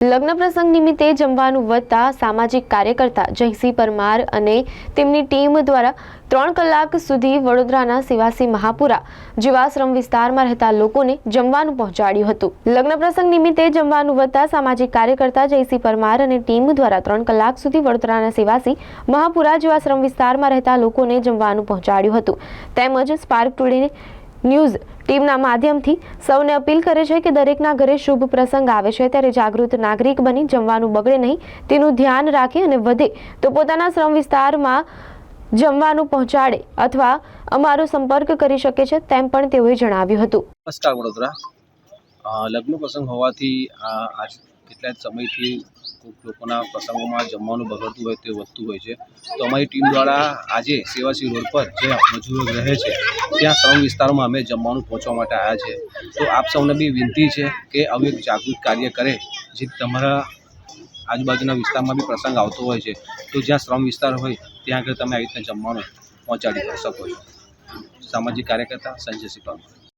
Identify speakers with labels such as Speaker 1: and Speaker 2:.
Speaker 1: લગ્ન પ્રસંગ નિમિત્તે જમવાનું વધતા સામાજિક કાર્યકર્તા જયસિંહ પરમાર અને તેમની ટીમ દ્વારા ત્રણ કલાક સુધી વડોદરાના સિવાસી મહાપુરા જીવાશ્રમ વિસ્તારમાં રહેતા લોકોને જમવાનું પહોંચાડ્યું હતું. લગ્ન પ્રસંગ નિમિત્તે જમવાનું વધતા સામાજિક કાર્યકર્તા જયસિંહ પરમાર અને ટીમ દ્વારા ત્રણ કલાક સુધી વડોદરાના સિવાસી મહાપુરા જીવાશ્રમ વિસ્તારમાં રહેતા લોકોને જમવાનું પહોંચાડ્યું હતું. તેમજ સ્પાર્ક ટુડે ન્યૂઝ ટીમના માધ્યમથી સૌને અપીલ કરે છે કે દરેકના ઘરે શુભ પ્રસંગ આવે છે. ત્યારે જાગૃત નાગરિક બની, જમવાનું બગડે નહીં, તેનું ધ્યાન રાખે અને વધે તો પોતાના શ્રમ વિસ્તારમાં જમવાનું પહોંચાડે અથવા અમારો સંપર્ક કરી શકે છે તેમ પણ તેઓએ જણાવ્યું હતું.
Speaker 2: નમસ્કાર વડોદરા. લગ્ન પ્રસંગ હોવાથી આજ કેટલા સમયથી કોઈક લોકોના પ્રસંગોમાં જમવાનું બગડતું હોય, તે વધતું હોય છે. તો અમારી ટીમ દ્વારા આજે સેવાસી રોડ પર જે મજૂરો રહે છે ત્યાં શ્રમ વિસ્તારમાં અમે જમવાનું પહોંચવા માટે આવ્યા છે તો આપ સૌને બી વિનંતી છે કે આવું એક જાગૃત કાર્ય કરે, જે તમારા આજુબાજુના વિસ્તારમાં બી પ્રસંગ આવતો હોય છે. તો જ્યાં શ્રમ વિસ્તાર હોય, ત્યાં આગળ તમે આવી રીતના જમવાનું પહોંચાડી શકો છો. સામાજિક કાર્યકર્તા સંજય પરમાર